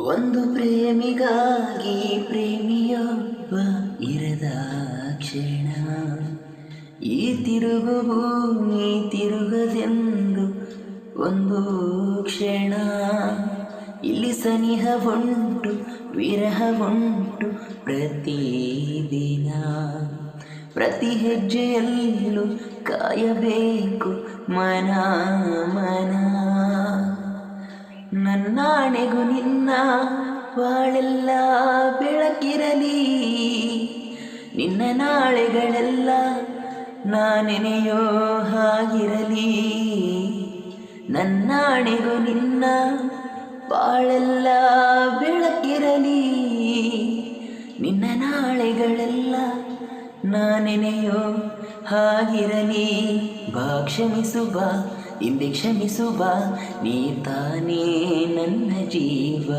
ಒಂದು ಪ್ರೇಮಿಗಾಗಿ ಪ್ರೇಮಿಯೊಬ್ಬ ಇರದ ಕ್ಷಣ. ಈ ತಿರುಗು ಭೂಮಿ ತಿರುಗದೆಂದು ಒಂದು ಕ್ಷಣ. ಇಲ್ಲಿ ಸನಿಹ ಉಂಟು ವಿರಹ ಉಂಟು ಪ್ರತಿದಿನ. ಪ್ರತಿ ಹೆಜ್ಜೆಯಲ್ಲೂ ಕಾಯಬೇಕು ಮನ ಮನ. ನನ್ನಾಣೆಗೂ ನಿನ್ನ ಬಾಳೆಲ್ಲ ಬೆಳಕಿರಲಿ. ನಿನ್ನ ನಾಳೆಗಳೆಲ್ಲ ನಾನೆನೆಯೋ ಹಾಗಿರಲಿ. ನನ್ನಾಣೆಗೂ ನಿನ್ನ ಬಾಳೆಲ್ಲ ಬೆಳಕಿರಲಿ. ನಿನ್ನ ನಾಳೆಗಳೆಲ್ಲ ನಾನೆನೆಯೋ ಹಾಗಿರಲಿ. ಬಾ, ಕ್ಷಮಿಸು, ಬಾ. ಹಿಂದೆ ಕ್ಷಮಿಸುವ ನೀ ತಾನೇ ನನ್ನ ಜೀವ.